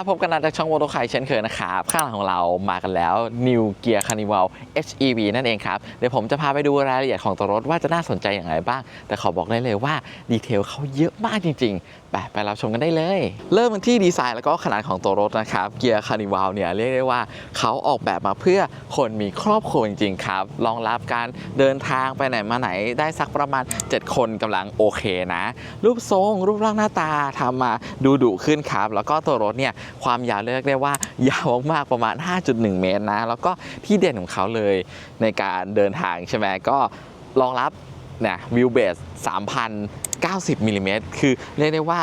ับพบกันนะจากช่องโมโตไคเช่นเคยนะครับ ข้างหลังของเรามากันแล้ว New Gear Carnival HEV นั่นเองครับ เดี๋ยวผมจะพาไปดูรายละเอียดของตัวรถว่าจะน่าสนใจอย่างไรบ้าง แต่ขอบอกได้เลยว่า ดีเทลเขาเยอะมากจริงๆ ไปไปรับชมกันได้เลย เริ่มกันที่ดีไซน์แล้วก็ขนาดของตัวรถนะครับ Gear Carnival เนี่ยเรียกได้ว่าเขาออกแบบมาเพื่อคนมีครอบครัวจริงๆครับรองรับการเดินทางไปไหนมาไหนได้สักประมาณ 7 คนกำลังโอเคนะ รูปทรงรูปร่างหน้าตาทำมาดูดุขึ้นครับ แล้วก็ตัวรถเนี่ยความยาวเรียกได้ว่ายาวมากๆประมาณ 5.1 เมตรนะ แล้วก็ที่เด่นของเขาเลยในการเดินทางใช่ไหมก็รองรับเนี่ยวิวเบส3,090มิลลิเมตรคือเรียกได้ว่า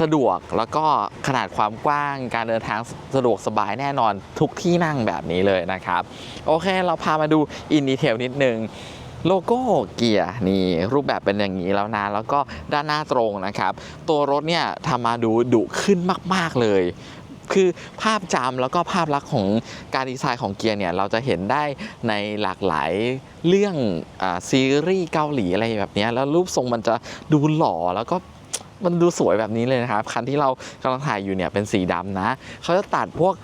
สะดวกแล้วก็ขนาดความกว้างการเดินทางสะดวกสบายแน่นอนทุกที่นั่งแบบนี้เลยนะครับ โอเคเราพามาดูอินดีเทลนิดนึงโลโก้เกียร์นี่รูปแบบเป็นอย่างนี้แล้วนะ แล้วก็ด้านหน้าตรงนะครับ ตัวรถเนี่ยทำมาดูดุขึ้นมาก ๆ เลย คือภาพจำแล้วก็ภาพลักษณ์ของการดีไซน์ของเกียร์เนี่ย เราจะเห็นได้ในหลากหลายเรื่องอซีรีส์เกาหลีอะไรแบบนี้แล้วรูปทรงมันจะดูหล่อแล้วก็มันดูสวยแบบนี้เลยนะครับ คันที่เรากำลังถ่ายอยู่เนี่ยเป็นสีดำนะ เขาจะตัดพวก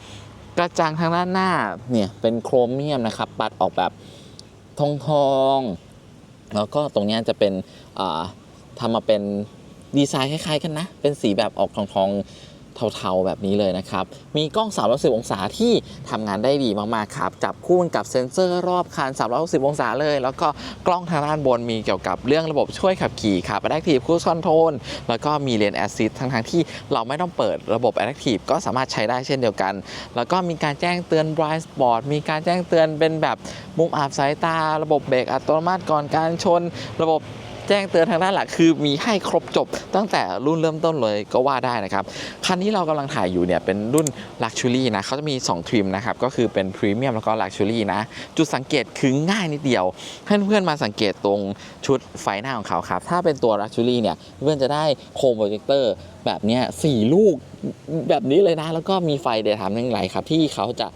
กระจังทางด้านหน้าเนี่ยเป็นโครเมียมนะครับ ปัดออกแบบทองทองแล้วก็ตรงนี้จะเป็นทำมาเป็นดีไซน์คล้ายๆกันนะ เป็นสีแบบออกทองทอง เทาๆแบบนี้เลยนะครับ มีกล้อง 360 องศาที่ทำงานได้ดีมากๆครับ จับคู่กันกับเซ็นเซอร์รอบคัน 360 องศาเลย แล้วก็กล้องทางด้านบนมีเกี่ยวกับเรื่องระบบช่วยขับขี่ครับ Adaptive Cruise Control แล้วก็มี Lane Assist ทั้งๆที่เราไม่ต้องเปิดระบบ Adaptive ก็สามารถใช้ได้เช่นเดียวกัน แล้วก็มีการแจ้งเตือน Blind Spot มีการแจ้งเตือนเป็นแบบมุมอับสายตา ระบบเบรกอัตโนมัติก่อนการชน ระบบ แจ้งเตือนทางด้านหลักคือมีให้ครบจบ ตั้งแต่รุ่นเริ่มต้นเลยก็ว่าได้นะครับคันนี้เรากำลังถ่ายอยู่เนี่ยเป็นรุ่น Luxury นะเขาจะมี 2 ทริมนะครับก็คือเป็น Premium แล้วก็ Luxury นะ จุดสังเกตคือง่ายนิดเดียว ให้เพื่อนๆมาสังเกตตรงชุดไฟหน้าของเขาครับ ถ้าเป็นตัว Luxury เนี่ยเพื่อนจะได้โคมโปรเจคเตอร์แบบเนี้ยสี่ลูกแบบนี้เลยนะ แล้วก็มีไฟเดย์ไทม์หนึ่งไหลครับที่เขาจะ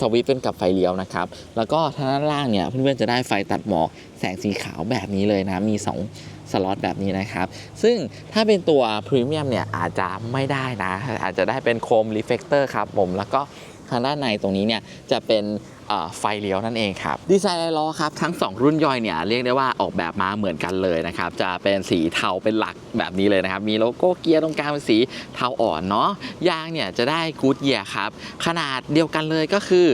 สวิตเป็นกับไฟเลี้ยวนะครับ แล้วก็ทางด้านล่างเนี่ยเพื่อนๆจะได้ไฟตัดหมอก แสงสีขาวแบบนี้เลยนะ มี 2 สล็อตแบบนี้นะครับ ซึ่งถ้าเป็นตัวพรีเมียมเนี่ยอาจจะไม่ได้นะ อาจจะได้เป็นโคมรีเฟกเตอร์ครับผมแล้วก็ทางด้านในตรงนี้เนี่ยจะเป็น ไฟเลี้ยวนั่นเองครับดีไซน์ล้อครับทั้ง 2 รุ่นย่อยเนี่ยเรียกได้ว่าออกแบบมาเหมือนกันเลยนะครับจะเป็นสีเทาเป็นหลักแบบนี้เลยนะครับมีโลโก้เกียร์ตรงกลางเป็นสีเทาอ่อนเนาะยางเนี่ยจะได้กูดเยียครับขนาดเดียวกันเลยก็คือ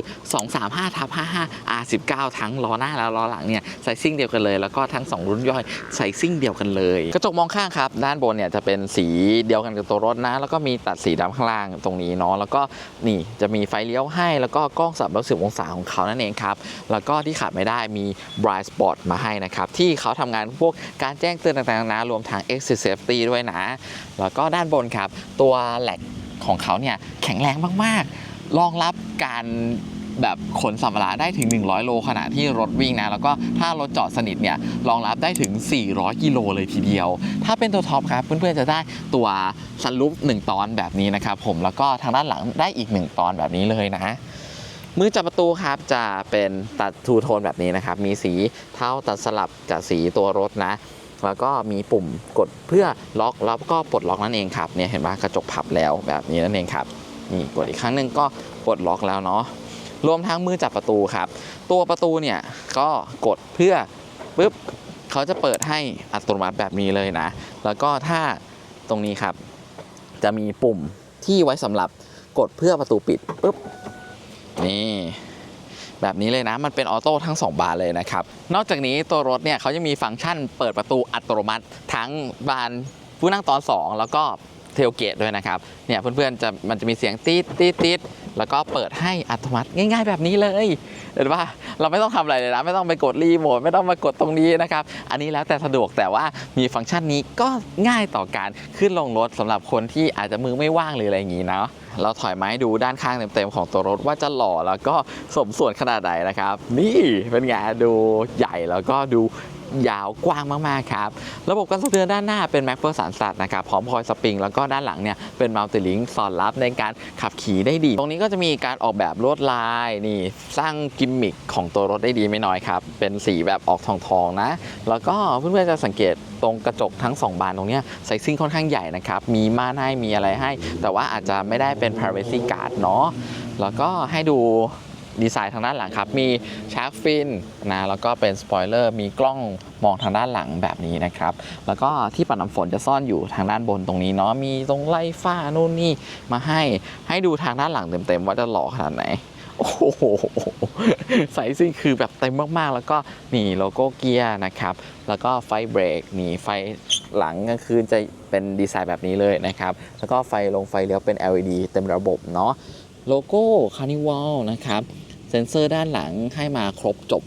235ทับ55 R19 ทั้งล้อหน้าและล้อหลังเนี่ยไซซิ่งเดียวกันเลย แล้วก็ทั้ง 2 รุ่นย่อยไซซิ่งเดียวกันเลย กระจกมองข้างครับด้านบนเนี่ยจะเป็นสีเดียวกันกับตัวรถนะ แล้วก็มีตัดสีดำข้างล่างตรงนี้เนาะแล้วก็นี่จะมีไฟเลี้ยวให้แล้วก็กล้อง360องศาของเขานั่นเองครับแล้วก็ที่ขาดไม่ได้มี Bright Spot มาให้นะครับที่เขาทำงานพวกการแจ้งเตือนต่างๆนะรวมทั้ง Exit Safety ด้วยนะ แล้วก็ด้านบนครับ ตัวแหลกของเขาเนี่ยแข็งแรงมากๆ รองรับการแบบขนสัมภาระได้ถึง 100 โลขณะที่รถวิ่งนะ แล้วก็ถ้ารถจอดสนิทเนี่ยรองรับได้ถึง 400 กิโลเลยทีเดียว ถ้าเป็นตัวท็อปครับ เพื่อนๆจะได้ตัวซันรูฟ1ตอนแบบนี้นะครับผมแล้วก็ทางด้านหลังได้อีก 1 ตอนแบบนี้เลยนะ มือจับประตูครับจะเป็นตัดทูโทนแบบนี้นะครับ มีสีเทาตัดสลับกับสีตัวรถนะ แล้วก็มีปุ่มกดเพื่อล็อกแล้วก็ปลดล็อกนั่นเองครับเนี่ยเห็นไหมกระจกพับแล้วแบบนี้นั่นเองครับนี่กดอีกครั้งหนึ่งก็ปลดล็อกแล้วเนาะรวมทั้งมือจับประตูครับ ตัวประตูเนี่ยก็กดเพื่อปุ๊บเขาจะเปิดให้อัตโนมัติแบบนี้เลยนะ แล้วก็ถ้าตรงนี้ครับ จะมีปุ่มที่ไว้สำหรับกดเพื่อประตูปิดปุ๊บ นี่แบบนี้เลยนะ มันเป็นออโต้ทั้ง 2 บานเลยนะครับ นอกจากนี้ตัวรถเนี่ยเขาจะมีฟังก์ชันเปิดประตูอัตโนมัติ ทั้งบานผู้นั่งตอน 2 แล้วก็เทลเกตด้วยนะครับ เนี่ยเพื่อนๆจะมันจะมีเสียงตีดตีดตีด แล้วก็เปิดให้อัตโนมัติง่าย ๆ แบบนี้เลยเห็นว่าเราไม่ต้องทำอะไรเลยนะไม่ต้องไปกดรีโมทไม่ต้องมากดตรงนี้นะครับ อันนี้แล้วแต่สะดวกแต่ว่ามีฟังก์ชันนี้ก็ง่ายต่อการขึ้นลงรถสำหรับคนที่อาจจะมือไม่ว่างหรืออะไรอย่างนี้เนาะเราถอยไมาให้ดูด้านข้างเต็มๆของตัวรถว่าจะหล่อแล้วก็สมส่วนขนาดไหนนะครับ นี่เป็นไงดูใหญ่แล้วก็ดู ยาวกว้างมากๆครับ ระบบการสะเทือนด้านหน้าเป็นแม็กเฟอร์สันสัตว์นะครับพร้อมคอยสปริง แล้วก็ด้านหลังเนี่ยเป็นมัลติลิงสอดรับในการขับขี่ได้ดี ตรงนี้ก็จะมีการออกแบบลวดลายนี่สร้างกิมมิคของตัวรถได้ดีไม่น้อยครับ เป็นสีแบบออกทองๆนะ แล้วก็เพื่อนๆจะสังเกตตรงกระจกทั้ง 2 บานตรงนี้ยไซซิ่งค่อนข้างใหญ่นะครับ มีม่านให้มีอะไรให้ แต่ว่าอาจจะไม่ได้เป็น privacy guard เนาะแล้วก็ให้ดู ดีไซน์ทางด้านหลังครับ มีชาร์กฟินนะแล้วก็เป็นสปอยเลอร์มีกล้องมองทางด้านหลังแบบนี้นะครับ แล้วก็ที่ปัดน้ำฝนจะซ่อนอยู่ทางด้านบนตรงนี้เนาะมีตรงไล่ฝ้านู่นนี่มาให้ให้ดูทางด้านหลังเต็มๆว่าจะหล่อขนาดไหนโอ้โหไซซิ่งคือแบบเต็มมากๆ แล้วก็นี่โลโก้เกียร์นะครับ แล้วก็ไฟเบรกนี่ไฟหลังก็คือจะเป็นดีไซน์แบบนี้เลยนะครับ แล้วก็ไฟลงไฟเลี้ยวเป็น LED เต็มระบบเนาะโลโก้คาร์นิวัลนะครับ เซ็นเซอร์ด้านหลังให้มาครบจบ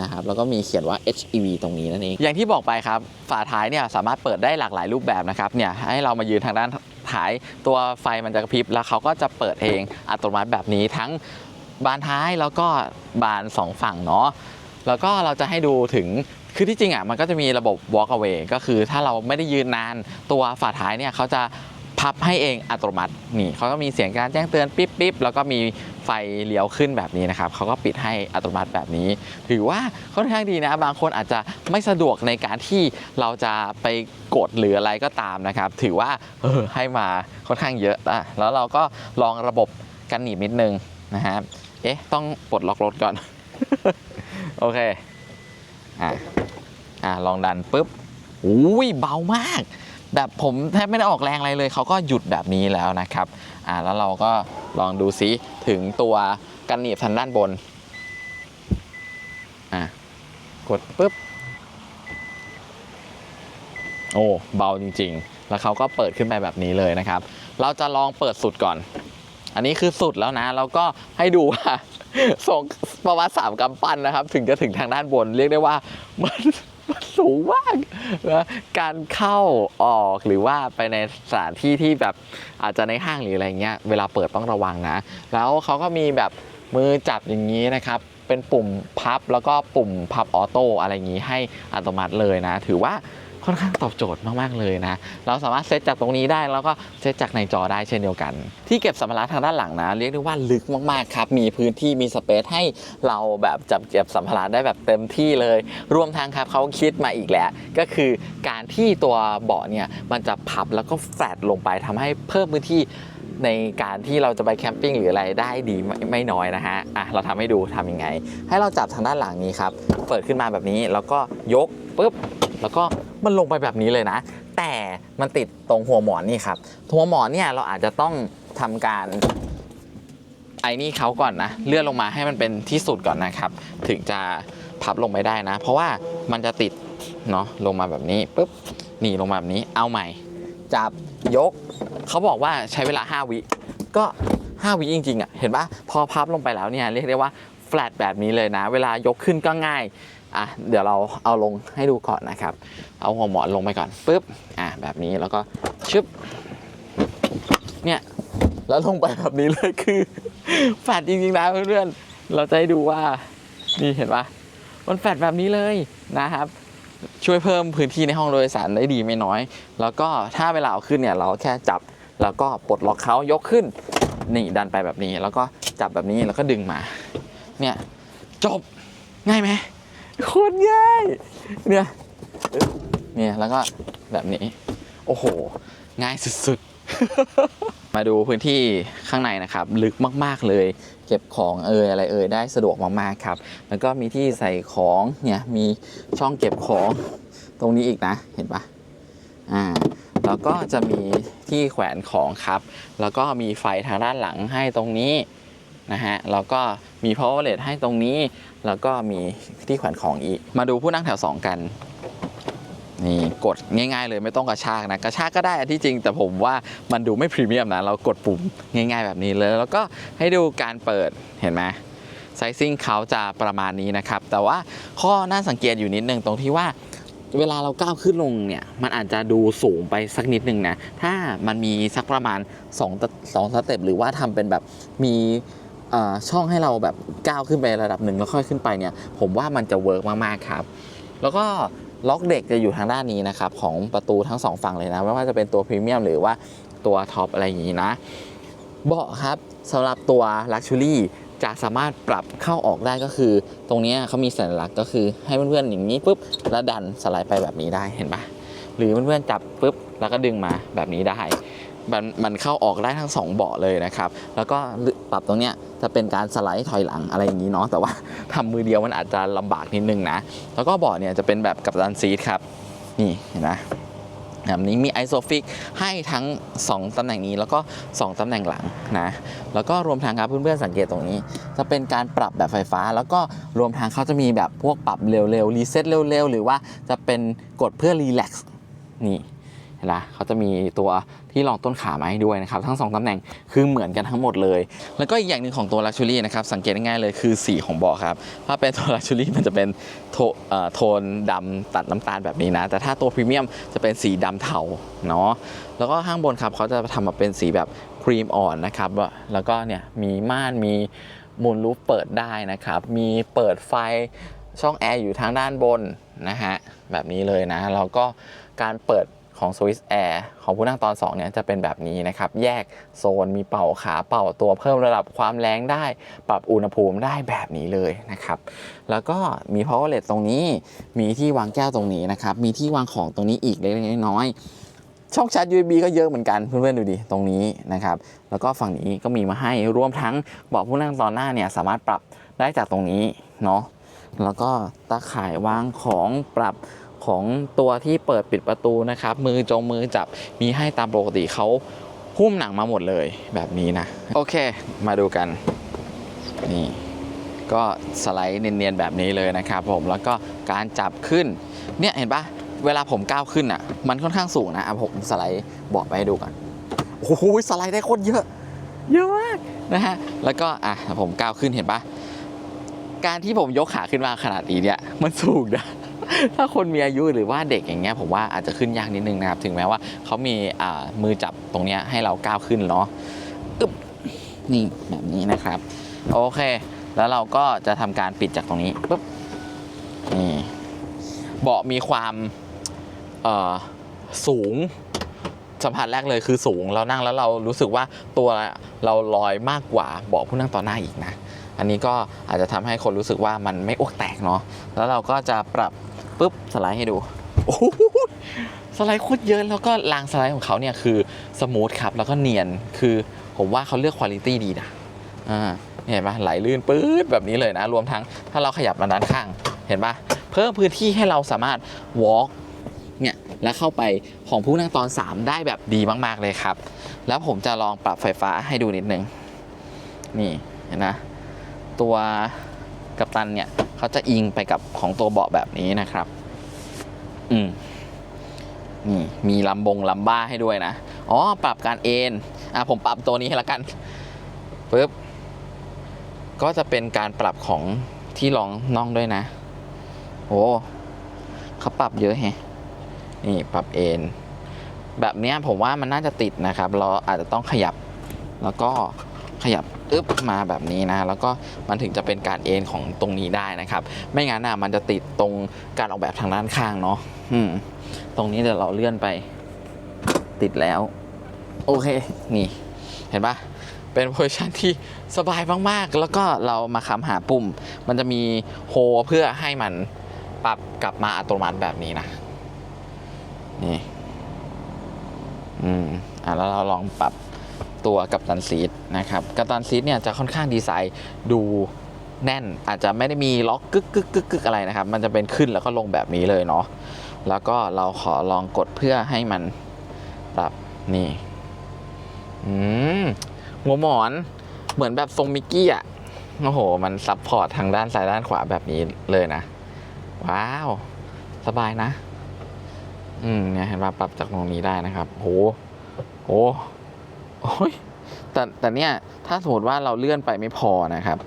นะครับแล้วก็มีเขียนว่า HEV ตรงนี้นั่นเอง อย่างที่บอกไปครับ ฝาท้ายเนี่ยสามารถเปิดได้หลากหลายรูปแบบนะครับเนี่ยให้เรามายืนทางด้านท้าย ตัวไฟมันจะกระพริบ แล้วเขาก็จะเปิดเองอัตโนมัติแบบนี้ทั้งบานท้ายแล้วก็บานสองฝั่งเนาะแล้วก็เราจะให้ดูถึงคือที่จริงอะมันก็จะมีระบบ walk away ก็คือถ้าเราไม่ได้ยืนนานตัวฝาท้ายเนี่ยเขาจะ พับให้เองอัตโนมัตินี่เขาก็มีเสียงการแจ้งเตือนปิ๊บปิ๊บแล้วก็มีไฟเลี้ยวขึ้นแบบนี้นะครับเขาก็ปิดให้อัตโนมัติแบบนี้ ถือว่าค่อนข้างดีนะ บางคนอาจจะไม่สะดวกในการที่เราจะไปกดหรืออะไรก็ตามนะครับ ถือว่าเออให้มาค่อนข้างเยอะอะแล้วเราก็ลองระบบกันหนีบนิดนึงนะครับเอ๊ะต้องปลดล็อกรถก่อน โอเคอะอะลองดันปุ๊บอุ้ยเบามาก แบบผมแทบไม่ได้ออกแรงอะไรเลย เขาก็หยุดแบบนี้แล้วนะครับอะแล้วเราก็ลองดูซิถึงตัวกันหนีบทางด้านบนอะกดปุ๊บโอ้เบาจริง ๆ แล้วเขาก็เปิดขึ้นไปแบบนี้เลยนะครับ เราจะลองเปิดสุดก่อน อันนี้คือสุดแล้วนะแล้วก็ให้ดูว่าส่งประมาณสามกำปั้นนะครับ ถึงจะถึงทางด้านบน เรียกได้ว่ามัน มันสูงมากนะการเข้าออกหรือว่าไปในสถานที่ที่แบบอาจจะในห้างหรืออะไรเงี้ยเวลาเปิดต้องระวังนะ แล้วเขาก็มีแบบมือจับอย่างนี้นะครับ เป็นปุ่มพับแล้วก็ปุ่มพับออโต้อะไรอย่างนี้ให้อัตโนมัติเลยนะ ถือว่า ค่อนข้างตอบโจทย์มากๆเลยนะ เราสามารถเซตจากตรงนี้ได้แล้วก็เซตจากในจอได้เช่นเดียวกัน ที่เก็บสัมภาระทางด้านหลังนะ เรียกได้ว่าลึกมากๆครับ มีพื้นที่มีสเปซให้เราแบบจับเก็บสัมภาระได้แบบเต็มที่เลย รวมทั้งครับเขาคิดมาอีกแล้ว ก็คือการที่ตัวเบาะเนี่ยมันจะพับแล้วก็แฟลตลงไปทำให้เพิ่มพื้นที่ในการที่เราจะไปแคมปิ้งหรืออะไรได้ดีไม่ไม่น้อยนะฮะ อะ เราทำให้ดูทำยังไง ให้เราจับทางด้านหลังนี้ครับ เปิดขึ้นมาแบบนี้แล้วก็ยกปุ๊บ แล้วก็ มันลงไปแบบนี้เลยนะ แต่มันติดตรงหัวหมอนนี่ครับหัวหมอนเนี่ยเราอาจจะต้องทำการไอ้นี่เขาก่อนนะ เลื่อนลงมาให้มันเป็นที่สุดก่อนนะครับ ถึงจะพับลงไปได้นะ เพราะว่ามันจะติดเนาะลงมาแบบนี้ปุ๊บนี่ลงมาแบบนี้เอาใหม่ จับยก เขาบอกว่าใช้เวลา 5 วิ ก็ 5 วิจริงๆอะเห็นปะพอพับลงไปแล้วเนี่ยเรียกได้ว่าแฟลตแบบนี้เลยนะ เวลายกขึ้นก็ง่าย อะเดี๋ยวเราเอาลงให้ดูก่อนนะครับ เอาหัวหมอนลงไปก่อนปุ๊บอะแบบนี้แล้วก็ชึบเนี่ยแล้วลงไปแบบนี้เลยคือแฟดจริงๆนะเพื่อนๆเราจะให้ดูว่านี่เห็นปะมันแฟดแบบนี้เลยนะครับ ช่วยเพิ่มพื้นที่ในห้องโดยสารได้ดีไม่น้อย แล้วก็ถ้าเวลาเอาขึ้นเนี่ยเราแค่จับแล้วก็ปลดล็อกเขายกขึ้นนี่ดันไปแบบนี้ แล้วก็จับแบบนี้แล้วก็ดึงมา เนี่ยจบง่ายไหม โคตรง่ายเนี่ยเนี่ยแล้วก็แบบนี้ โอ้โห ง่ายสุดๆ มาดูพื้นที่ข้างในนะครับ ลึกมากๆเลย เก็บของเอยอะไรเอยได้สะดวกมากๆครับ แล้วก็มีที่ใส่ของเนี่ยมีช่องเก็บของตรงนี้อีกนะเห็นปะอ่าแล้วก็จะมีที่แขวนของครับ แล้วก็มีไฟทางด้านหลังให้ตรงนี้ นะฮะแล้วก็มี power outlet ให้ตรงนี้ แล้วก็มีที่แขวนของอีก มาดูผู้นั่งแถว 2 กันนี่กดง่ายๆเลยไม่ต้องกระชากนะกระชากก็ได้ที่จริง แต่ผมว่ามันดูไม่พรีเมียมนะ เรากดปุ่มง่าย ๆ แบบนี้เลย แล้วก็ให้ดูการเปิดเห็นไหมไซซิ่งเขาจะประมาณนี้นะครับ แต่ว่าข้อน่าสังเกตอยู่นิดนึงตรงที่ว่าเวลาเราก้าวขึ้นลงเนี่ย มันอาจจะดูสูงไปสักนิดนึงนะ ถ้ามันมีสักประมาณ2ตสองสเต็ปหรือว่าทำเป็นแบบมี ช่องให้เราแบบก้าวขึ้นไประดับหนึ่งแล้วค่อยขึ้นไปเนี่ย ผมว่ามันจะเวิร์กมากๆครับ แล้วก็ล็อกเด็กจะอยู่ทางด้านนี้นะครับ ของประตูทั้งสองฝั่งเลยนะ ไม่ว่าจะเป็นตัวพรีเมียมหรือว่าตัวท็อปอะไรอย่างนี้นะ เบาะครับสำหรับตัว Luxury จจะสามารถปรับเข้าออกได้ก็คือ ตรงนี้เขามีสัญลักษณ์ก็คือให้เพื่อนๆอย่างนี้ปุ๊บแล้วดันสไลด์ไปแบบนี้ได้เห็นปะหรือเพื่อนๆจับปุ๊บแล้วก็ดึงมาแบบนี้ได้มันมันเข้าออกได้ทั้งสองเบาะเลยนะครับ แล้วก็ ปรับตรงเนี้ยจะเป็นการสไลด์ถอยหลังอะไรอย่างนี้เนาะแต่ว่าทำมือเดียวมันอาจจะลำบากนิดนึงนะแล้วก็เบาะเนี่ยจะเป็นแบบกับดันซีทครับนี่เห็นไหมแบบนี้มีไอโซฟิกให้ทั้ง 2 ตำแหน่งนี้แล้วก็ 2 ตำแหน่งหลังนะแล้วก็รวมทางครับเพื่อนๆสังเกตตรงนี้ จะเป็นการปรับแบบไฟฟ้า แล้วก็รวมทางเขาจะมีแบบพวกปรับเร็วๆรีเซ็ตเร็วๆ หรือว่าจะเป็นกดเพื่อรีแลกซ์นี่ ห็นไหมเขาจะมีตัวที่รองต้นขามาให้ด้วยนะครับ ทั้ง 2ตำแหน่งคือเหมือนกันทั้งหมดเลย แล้วก็อีกอย่างหนึ่งของตัว Luxury นะครับ สังเกตง่ายๆเลยคือสีของเบาะครับ ถ้าเป็นตัว Luxury มันจะเป็นโทโทนดำตัดน้ำตาลแบบนี้นะ แต่ถ้าตัวพรีเมียมจะเป็นสีดำเทาเนาะแล้วก็ข้างบนครับเขาจะทำมาเป็นสีแบบครีมอ่อนนะครับ แล้วก็เนี่ยมีม่านมีมูลรูฟเปิดได้นะครับ มีเปิดไฟช่องแอร์อยู่ทางด้านบนนะฮะแบบนี้เลยนะแล้วก็การเปิด ของ Swiss Air ของผู้นั่งตอน2เนี่ยจะเป็นแบบนี้นะครับ แยกโซนมีเป่าขาเป่าตัวเพิ่มระดับความแรงได้ ปรับอุณหภูมิได้แบบนี้เลยนะครับ แล้วก็มี power l e t ตรงนี้ มีที่วางแก้วตรงนี้นะครับ มีที่วางของตรงนี้อีกเล็กๆน้อยๆช่องชาร์จ USB ก็เยอะเหมือนกันเพื่อนๆดูดิตรงนี้นะครับ แล้วก็ฝั่งนี้ก็มีมาให้รวมทั้งเบาะผู้นั่งตอนหน้าเนี่ยสามารถปรับได้จากตรงนี้เนาะแล้วก็ตาข่ายวางของปรับ ของตัวที่เปิดปิดประตูนะครับ มือจงมือจับมีให้ตามปกติเขาหุ้มหนังมาหมดเลยแบบนี้นะ โอเค มาดูกัน นี่ก็สไลด์เนียนๆแบบนี้เลยนะครับผมแล้วก็การจับขึ้น เนี่ยเห็นปะเวลาผมก้าวขึ้นอะ มันค่อนข้างสูงนะอะผมสไลด์บอกไปให้ดูกันโอ้โหสไลด์ได้โคตรเยอะ เยอะมากนะฮะแล้วก็อะผมก้าวขึ้นเห็นปะการที่ผมยกขาขึ้นมาขนาดนี้เนี่ยมันสูงนะ ถ้าคนมีอายุหรือว่าเด็กอย่างเงี้ยผมว่าอาจจะขึ้นยากนิดนึงนะครับ ถึงแม้ว่าเขามีมือจับตรงเนี้ยให้เราก้าวขึ้นเนาะอึบนี่แบบนี้นะครับ โอเค แล้วเราก็จะทำการปิดจากตรงนี้ปุ๊บนี่เบาะมีความเออสูงสัมผัสแรกเลยคือสูงเรานั่งแล้วเรารู้สึกว่าตัวเราลอยมากกว่าเบาะผู้นั่งต่อหน้าอีกนะ อันนี้ก็อาจจะทำให้คนรู้สึกว่ามันไม่อ้วกแตกเนาะแล้วเราก็จะปรับปุ๊บสไลด์ให้ดูโอ้โหสไลด์โคตรเยอะแล้วก็รางสไลด์ของเขาเนี่ยคือสมูทครับแล้วก็เนียนคือผมว่าเขาเลือกคุณภาพดีนะอ่าเห็นปะไหลลื่นปื๊ดแบบนี้เลยนะ รวมทั้งถ้าเราขยับมาด้านข้าง เห็นปะเพิ่มพื้นที่ให้เราสามารถ walk เนี่ยแล้วเข้าไปของผู้นั่งตอน 3 ได้แบบดีมาก ๆ เลยครับ แล้วผมจะลองปรับไฟฟ้าให้ดูนิดนึง นี่เห็นนะ ตัวกัปตันเนี่ยเขาจะอิงไปกับของตัวเบาะแบบนี้นะครับ อืมนี่มีลำบงลำบ้าให้ด้วยนะ อ๋อ ปรับการเอนอะผมปรับตัวนี้ให้ละกันปึ๊บก็จะเป็นการปรับของที่รองน่องด้วยนะโอ้เขาปรับเยอะแฮะนี่ปรับเอนแบบนี้ผมว่ามันน่าจะติดนะครับ เราอาจจะต้องขยับ แล้วก็ขยับ อึ๊บมาแบบนี้นะ แล้วก็มันถึงจะเป็นการเอ็นของตรงนี้ได้นะครับ ไม่งั้นอะมันจะติดตรงการออกแบบทางด้านข้างเนาะอืมตรงนี้เดี๋ยวเราเลื่อนไป ติดแล้ว โอเค นี่ เห็นปะเป็นโพซิชันที่สบายมากๆ แล้วก็เรามาคำหาปุ่ม มันจะมีโฮเพื่อให้มันปรับกลับมาอัตโนมัติแบบนี้นะ นี่ อืม อะแล้วเราลองปรับ ตัวกับตันซีทนะครับกับตันซีทเนี่ยจะค่อนข้างดีไซน์ดูแน่นอาจจะไม่ได้มีล็อกกึกกึกกึกกึกอะไรนะครับ มันจะเป็นขึ้นแล้วก็ลงแบบนี้เลยเนาะแล้วก็เราขอลองกดเพื่อให้มันปรับนี่อืมหัวหมอนเหมือนแบบทรงมิกกี้อะโอ้โห มันซับพอร์ตทางด้านซ้ายด้านขวาแบบนี้เลยนะ ว้าว สบายนะ อืมเนี่ยเห็นว่าปรับจากตรงนี้ได้นะครับโหโห โอ้ยแต่แต่เนี่ยถ้าสมมติว่าเราเลื่อนไปไม่พอนะครับ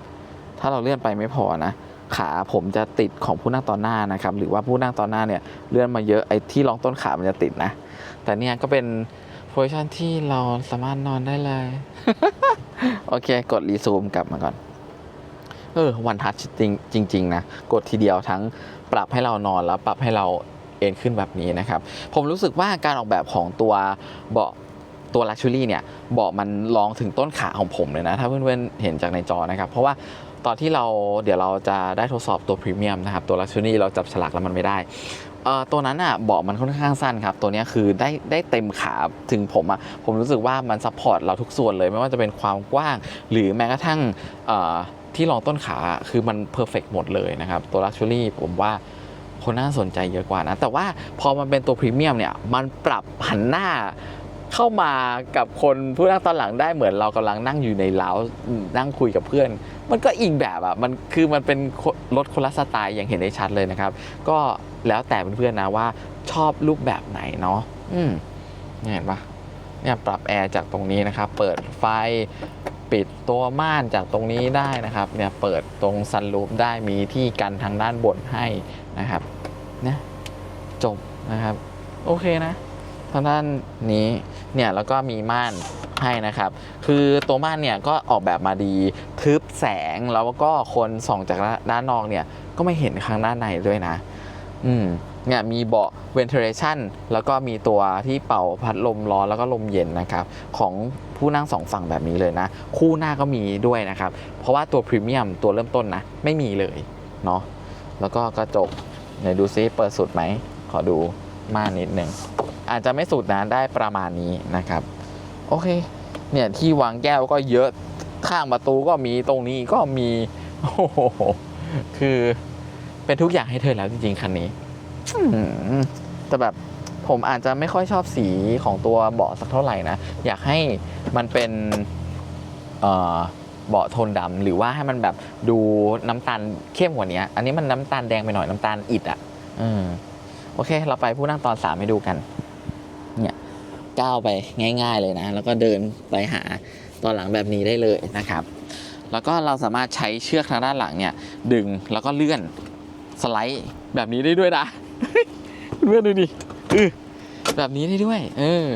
ถ้าเราเลื่อนไปไม่พอนะขาผมจะติดของผู้นั่งตอนหน้านะครับ หรือว่าผู้นั่งตอนหน้าเนี่ยเลื่อนมาเยอะไอ้ที่รองต้นขามันจะติดนะ แต่เนี่ยก็เป็นโพซิชันที่เราสามารถนอนได้เลย โอเค กดรีซูมกลับมาก่อน เออวันทัชจริงจริง ๆ นะ กดทีเดียวทั้งปรับให้เรานอนแล้วปรับให้เราเอนขึ้นแบบนี้นะครับ ผมรู้สึกว่าการออกแบบของตัวเบาะ ตัว Luxury เนี่ยเบาะมันรองถึงต้นขาของผมเลยนะ ถ้าเพื่อนๆเห็นจากในจอนะครับ เพราะว่าตอนที่เราเดี๋ยวเราจะได้ทดสอบตัวพรีเมียมนะครับ ตัว Luxury เราจับฉลากแล้วมันไม่ได้เอ่อตัวนั้นอะเบาะมันค่อนข้างสั้นครับ ตัวนี้คือได้ได้เต็มขาถึงผมอะผมรู้สึกว่ามันซัพพอร์ตเราทุกส่วนเลย ไม่ว่าจะเป็นความกว้าง หรือแม้กระทั่งเอ่อที่รองต้นขาคือมันเพอร์เฟกหมดเลยนะครับ ตัว Luxury ผมว่าคนน่าสนใจเยอะกว่านะ แต่ว่าพอมันเป็นตัวพรีเมียมเนี่ย มันปรับหันหน้า เข้ามากับคนผู้นั่งตอนหลังได้เหมือนเรากำลังนั่งอยู่ในเล้านั่งคุยกับเพื่อน มันก็อีกแบบอะมันคือมันเป็นรถคนละสไตล์อย่างเห็นได้ชัดเลยนะครับ ก็แล้วแต่เพื่อนๆนะว่าชอบรูปแบบไหนเนาะอืมเนี่ยเห็นปะเนี่ยปรับแอร์จากตรงนี้นะครับ เปิดไฟปิดตัวม่านจากตรงนี้ได้นะครับ เนี่ยเปิดตรงซันรูฟได้มีที่กันทางด้านบนให้นะครับนะจบนะครับ โอเคนะทางด้านนี้ เนี่ยแล้วก็มีม่านให้นะครับ คือตัวม่านเนี่ยก็ออกแบบมาดีทึบแสงแล้วก็คนส่องจากด้านนอกเนี่ยก็ไม่เห็นข้างด้านในด้วยนะ อืมเนี่ยมีเบาะ ventilation แล้วก็มีตัวที่เป่าพัดลมร้อนแล้วก็ลมเย็นนะครับ ของผู้นั่งสองฝั่งแบบนี้เลยนะ คู่หน้าก็มีด้วยนะครับ เพราะว่าตัวพรีเมียมตัวเริ่มต้นนะ ไม่มีเลยเนาะแล้วก็กระจกไหนดูซิเปิดสุดไหม ขอดูม่านนิดหนึ่ง อาจจะไม่สุดนะได้ประมาณนี้นะครับ โอเค เนี่ยที่วางแก้วก็เยอะข้างประตูก็มีตรงนี้ก็มี โอ้โห คือเป็นทุกอย่างให้เธอแล้วจริงๆ คันนี้แต่แบบผมอาจจะไม่ค่อยชอบสีของตัวเบาะสักเท่าไหร่นะ อยากให้มันเป็นเบาะโทนดำหรือว่าให้มันแบบดูน้ำตาลเข้มกว่านี้ อันนี้มันน้ำตาลแดงไปหน่อยน้ำตาลอิดอะโอเค เราไปผู้นั่งตอนสามให้ดูกัน เนี่ยก้าวไปง่าย ๆเลยนะ แล้วก็เดินไปหาตอนหลังแบบนี้ได้เลยนะครับ แล้วก็เราสามารถใช้เชือกทางด้านหลังเนี่ย ดึงแล้วก็เลื่อนสไลด์แบบนี้ได้ด้วยนะเพื่อนดูดิเออแบบนี้ได้ด้วยเออ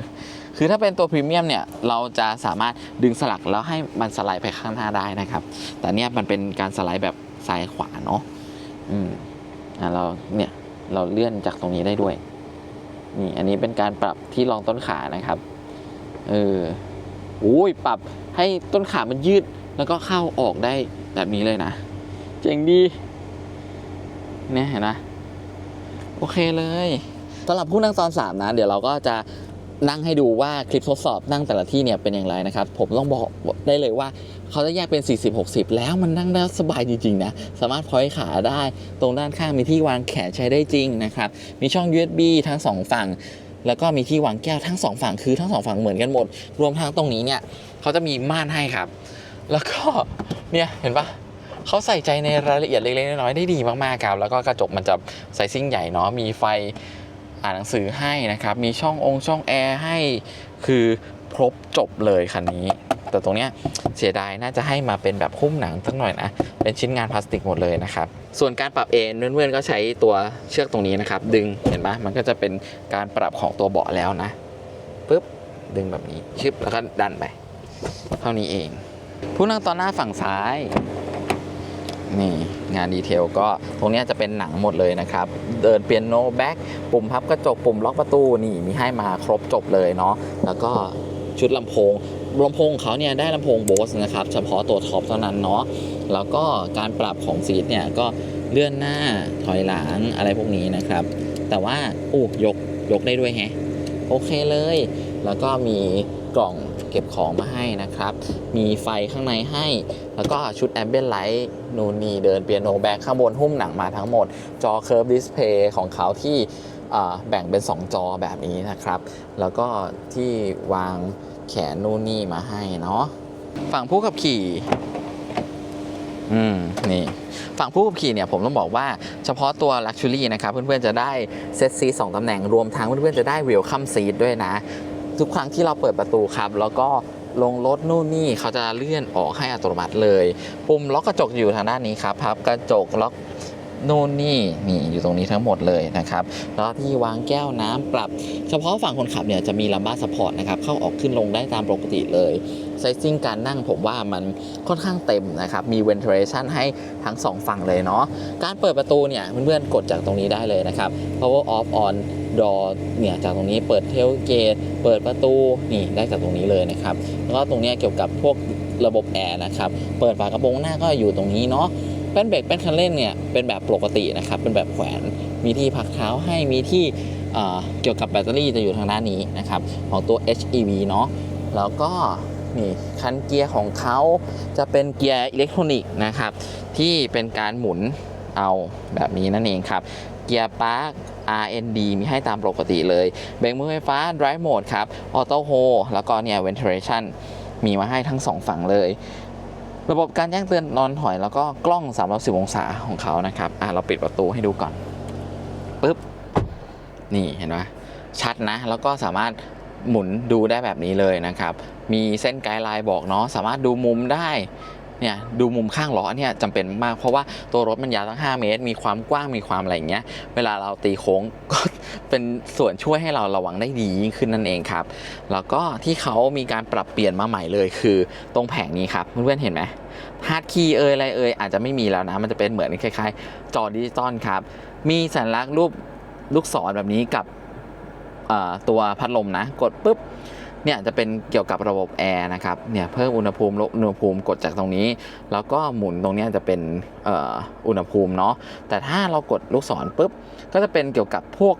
คือถ้าเป็นตัวพรีเมียมเนี่ย เราจะสามารถดึงสลักแล้วให้มันสไลด์ไปข้างหน้าได้นะครับ แต่เนี่ยมันเป็นการสไลด์แบบซ้ายขวาเนาะอืมอะเราเนี่ยเราเลื่อนจากตรงนี้ได้ด้วย นี่อันนี้เป็นการปรับที่รองต้นขานะครับ เออโอ้ยปรับให้ต้นขามันยืดแล้วก็เข้าออกได้แบบนี้เลยนะ เจ๋งดี เนี่ยเห็นไหมโอเคเลยสำหรับผู้นั่งตอนสามนะ เดี๋ยวเราก็จะ นั่งให้ดูว่าคลิปทดสอบนั่งแต่ละที่เนี่ยเป็นอย่างไรนะครับ ผมต้องบอกได้เลยว่าเขาจะแยกเป็น 40 60 แล้วมันนั่งได้สบายจริงๆนะ สามารถพอยขาได้ ตรงด้านข้างมีที่วางแขนใช้ได้จริงนะครับ มีช่อง USB ทั้งสองฝั่ง แล้วก็มีที่วางแก้วทั้งสองฝั่งคือทั้งสองฝั่งเหมือนกันหมด รวมทั้งตรงนี้เนี่ยเขาจะมีม่านให้ครับ แล้วก็เนี่ยเห็นปะเขาใส่ใจในรายละเอียดเล็กๆน้อยๆได้ดีมากๆครับ แล้วก็กระจกมันจะไซซิ่งใหญ่เนาะมีไฟ อ่านหนังสือให้นะครับ มีช่ององค์ช่องแอร์ให้คือครบจบเลยคันนี้ แต่ตรงเนี้ยเสียดายน่าจะให้มาเป็นแบบหุ้มหนังสักหน่อยนะ เป็นชิ้นงานพลาสติกหมดเลยนะครับ ส่วนการปรับเอนเพื่อนๆก็ใช้ตัวเชือกตรงนี้นะครับ ดึงเห็นไหมมันก็จะเป็นการปรับของตัวเบาะแล้วนะปุ๊บดึงแบบนี้ชึบแล้วก็ดันไป เท่านี้เอง ผู้นั่งตอนหน้าฝั่งซ้าย นี่งานดีเทลก็ตรงนี้จะเป็นหนังหมดเลยนะครับ เดินเปียโนแบ็กปุ่มพับกระจกปุ่มล็อกประตูนี่มีให้มาครบจบเลยเนาะแล้วก็ชุดลำโพงลำโพงของเขาเนี่ยได้ลำโพงโบสนะครับ เฉพาะตัวท็อปเท่านั้นเนาะแล้วก็การปรับของซีทเนี่ยก็เลื่อนหน้าถอยหลังอะไรพวกนี้นะครับ แต่ว่าอู้ยกยกได้ด้วยแฮะโอเคเลย แล้วก็มีกล่องเก็บของมาให้นะครับ มีไฟข้างในให้ แล้วก็ชุดแอมเบียนไลท์นูนนี่เดินเปียโนแบ็กข้างบนหุ้มหนังมาทั้งหมด จอเคิร์ฟดิสเพย์ของเขาที่แบ่งเป็น 2 จอแบบนี้นะครับ แล้วก็ที่วางแขนนู่นนี่มาให้เนาะฝั่งผู้ขับขี่ อืม นี่ฝั่งผู้ขับขี่เนี่ยผมต้องบอกว่าเฉพาะตัว Luxury นะครับ เพื่อนๆจะได้เซตซีสองตำแหน่งรวมทั้งเพื่อนๆจะได้ Welcome Seat ด้วยนะ ทุกครั้งที่เราเปิดประตูครับ แล้วก็ ลงรถนู่นนี่เขาจะเลื่อนออกให้อัตโนมัติเลย ปุ่มล็อกกระจกอยู่ทางด้านนี้ครับพับกระจกล็อก นู่นนี่นี่อยู่ตรงนี้ทั้งหมดเลยนะครับแล้วที่วางแก้วน้ำปรับ เฉพาะฝั่งคนขับเนี่ยจะมีลัมบ้าสปอร์ตนะครับเข้าออกขึ้นลงได้ตามปกติเลยไซซิ่งการนั่งผมว่ามันค่อนข้างเต็มนะครับมี ventilation ให้ทั้งสองฝั่งเลยเนาะการเปิดประตูเนี่ยเพื่อนๆกดจากตรงนี้ได้เลยนะครับ power off on door เนี่ยจากตรงนี้เปิด tailgate เปิดประตูนี่ได้จากตรงนี้เลยนะครับแล้วก็ตรงนี้เกี่ยวกับพวกระบบแอร์นะครับเปิดฝากระโปรงหน้าก็อยู่ตรงนี้เนาะ แป้นเบรกแป้นคันเร่งเนี่ยเป็นแบบปกตินะครับเป็นแบบแขวนมีที่พักเท้าให้มีที่เกี่ยวกับแบตเตอรี่จะอยู่ทางด้านนี้นะครับของตัว HEV เนาะแล้วก็นี่คันเกียร์ของเขาจะเป็นเกียร์อิเล็กทรอนิกส์นะครับที่เป็นการหมุนเอาแบบนี้นั่นเองครับ เกียร์ปาร์ค RND มีให้ตามปกติเลย เบรกมือไฟฟ้า Drive Mode ครับ Auto Hold แล้วก็เนี่ย Ventilation มีมาให้ทั้งสองฝั่งเลย ระบบการแจ้งเตือนนอนถอยแล้วก็กล้อง310องศาของเขานะครับ อะเราปิดประตูให้ดูก่อนปึ๊บ นี่เห็นไหมชัดนะ แล้วก็สามารถหมุนดูได้แบบนี้เลยนะครับ มีเส้นไกด์ไลน์บอกเนาะ สามารถดูมุมได้ เนี่ยดูมุมข้างล้อเนี่ยจำเป็นมากเพราะว่าตัวรถมันยาวตั้ง 5 เมตร มีความกว้างมีความอะไรอย่างเงี้ย เวลาเราตีโค้งก็ เป็นส่วนช่วยให้เราระวังได้ดียิ่งขึ้นนั่นเองครับ แล้วก็ที่เขามีการปรับเปลี่ยนมาใหม่เลยคือตรงแผงนี้ครับเพื่อนๆเห็นไหมฮาร์ดคีย์เอ่ยอะไรเอ่ยอาจจะไม่มีแล้วนะ มันจะเป็นเหมือนคล้ายๆ จอดิจิตอลครับ มีสัญลักษณ์รูปลูกศรแบบนี้กับตัวพัดลมนะ กดปุ๊บเนี่ยจะเป็นเกี่ยวกับระบบแอร์นะครับเนี่ยเพิ่มอุณหภูมิลดอุณหภูมิกดจากตรงนี้ แล้วก็หมุนตรงนี้จะเป็นอ,อุณหภูมิเนาะแต่ถ้าเรากดลูกศรปุ๊บก็จะเป็นเกี่ยวกับพวก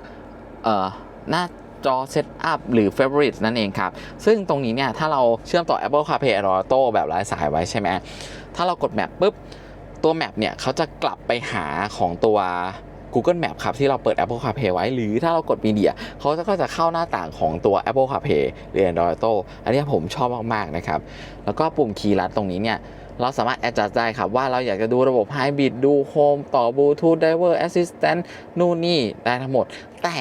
หน้าจอเซตอัพหรือ Favorite นั่นเองครับ ซึ่งตรงนี้เนี่ย ถ้าเราเชื่อมต่อ Apple CarPlay Air Auto แบบไร้สายไว้ใช่ไหม ถ้าเรากดแมปปุ๊บ ตัวแมปเนี่ยเขาจะกลับไปหาของตัว Google Map ครับ ที่เราเปิด Apple CarPlay ไว้ หรือถ้าเรากดมีเดียเขาก็จะเข้าหน้าต่างของตัว Apple CarPlay หรือ Android Auto อันนี้ผมชอบมาก ๆ นะครับ แล้วก็ปุ่มคีย์ลัดตรงนี้เนี่ยเราสามารถ adjust ได้ครับ ว่าเราอยากจะดูระบบ Hybrid ดู Home ต่อ Bluetooth Driver Assistant นู่นนี่ได้ทั้งหมด แต่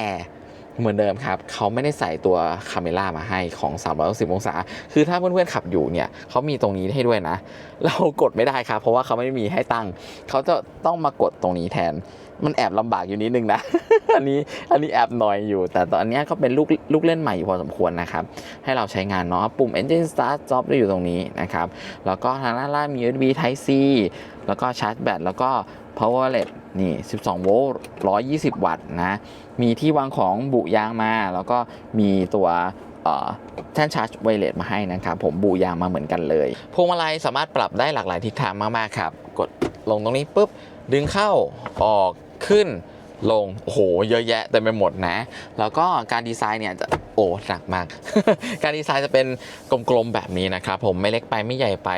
เหมือนเดิมครับเขาไม่ได้ใส่ตัวคาเมล่ามาให้ของ 360 องศา คือถ้าเพื่อนๆขับอยู่เนี่ยเขามีตรงนี้ให้ด้วยนะ เรากดไม่ได้ครับ เพราะว่าเขาไม่มีให้ตั้ง เขาจะต้องมากดตรงนี้แทน มันแอบลำบากอยู่นิดนึงนะ อันนี้อันนี้แอบหน่อยอยู่ แต่ตอนนี้ก็เป็นลูกลูกเล่นใหม่อยู่พอสมควรนะครับ ให้เราใช้งานเนาะ ปุ่ม Engine Start Stop ได้อยู่ตรงนี้นะครับ แล้วก็ทางด้านล่างมี USB Type C แล้วก็ชาร์จแบต แล้วก็ Power LED นี่ 12 โวลต์ 120 วัตต์นะ มีที่วางของบุยางมา แล้วก็มีตัวแท่นชาร์จไวเลสมาให้นะครับ ผมบูยางมาเหมือนกันเลยพวงมาลัยสามารถปรับได้หลากหลายทิศทางมากๆครับ กดลงตรงนี้ปุ๊บ ดึงเข้าออกขึ้นลงโอ้โหเยอะแยะเต็มไปหมดนะ แล้วก็การดีไซน์เนี่ยจะโอ้หนักมาก การดีไซน์จะเป็นกลมๆแบบนี้นะครับผมไม่เล็กไปไม่ใหญ่ไป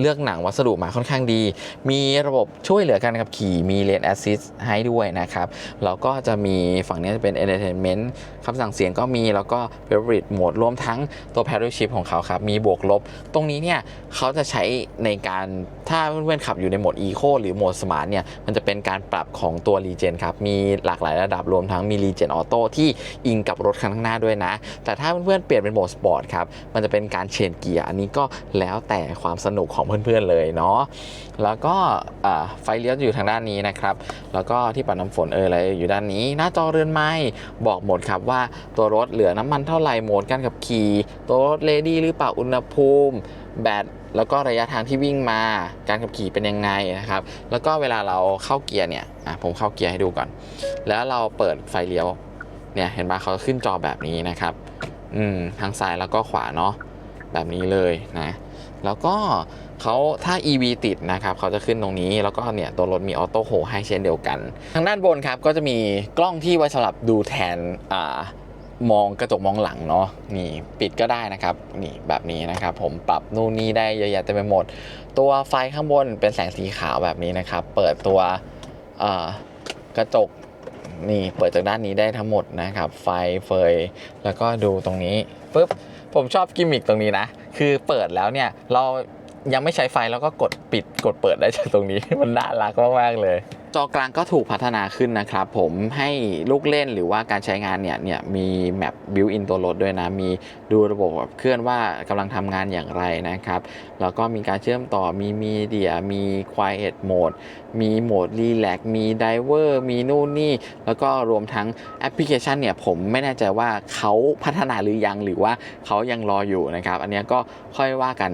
เลือกหนังวัสดุมาค่อนข้างดี มีระบบช่วยเหลือการขับขี่มีเลนแอสซิสให้ด้วยนะครับแล้วก็จะมีฝั่งนี้จะเป็น Entertainment คำสั่งเสียงก็มีแล้วก็ Favorite Mode รวมทั้งตัว Paddle Shift ของเขาครับ มีบวกลบ ตรงนี้เนี่ยเขาจะใช้ในการถ้าเพื่อนๆขับอยู่ในโหมด Eco หรือโหมด Smart เนี่ยมันจะเป็นการปรับของตัว Regen ครับ มีหลากหลายระดับรวมทั้งมี Regen Auto ที่อิงกับรถคันข้างหน้าด้วยนะแต่ถ้าเพื่อนๆเปลี่ยนเป็นโหมด Sport ครับมันจะเป็นการเชนเกียร์อันนี้ก็แล้วแต่ความสนุกของเพื่อนๆเลยเนาะแล้วก็ไฟเลี้ยวอยู่ทางด้านนี้นะครับ แล้วก็ที่ปัดน้ำฝนเอออะไรอยู่ด้านนี้ หน้าจอเรือนไม้บอกหมดครับว่าตัวรถเหลือน้ำมันเท่าไหร่โหมดการขับขี่ตัวรถเลดี้หรือเปล่าอุณหภูมิ แบตแล้วก็ระยะทางที่วิ่งมาการขับขี่เป็นยังไงนะครับ แล้วก็เวลาเราเข้าเกียร์เนี่ยผมเข้าเกียร์ให้ดูก่อน แล้วเราเปิดไฟเลี้ยว เนี่ยเห็นปะเขาขึ้นจอแบบนี้นะครับ อืมทางซ้ายแล้วก็ขวาเนาะแบบนี้เลยนะ แล้วก็เขาถ้า EV ติดนะครับเขาจะขึ้นตรงนี้แล้วก็เนี่ยตัวรถมีออโต้โฮให้เช่นเดียวกัน ทางด้านบนครับก็จะมีกล้องที่ไว้สำหรับดูแทนอ่ามองกระจกมองหลังเนาะนี่ปิดก็ได้นะครับนี่แบบนี้นะครับ ผมปรับนู่นนี่ได้เยอะแยะเต็มไปหมด ตัวไฟข้างบนเป็นแสงสีขาวแบบนี้นะครับ เปิดตัวอ่อกระจก นี่เปิดจากด้านนี้ได้ทั้งหมดนะครับ ไฟเฟย แล้วก็ดูตรงนี้ปุ๊บผมชอบกิมมิคตรงนี้นะ คือเปิดแล้วเนี่ยเรายังไม่ใช้ไฟแล้วก็กดปิดกดเปิดได้จากตรงนี้ มันน่ารักมากๆเลย จอกลางก็ถูกพัฒนาขึ้นนะครับ ผมให้ลูกเล่นหรือว่าการใช้งานเนี่ยเนี่ยมีแมปบิวอินตัวรถด้วยนะ มีดูระบบแบบเคลื่อนว่ากำลังทำงานอย่างไรนะครับ แล้วก็มีการเชื่อมต่อมีมีเดียมี Quiet Mode มีโหมด Relax มีไดเวอร์มีนู่นนี่ แล้วก็รวมทั้งแอปพลิเคชันเนี่ย ผมไม่แน่ใจว่าเขาพัฒนาหรือยังหรือว่าเขายังรออยู่นะครับ อันนี้ก็ค่อยว่ากัน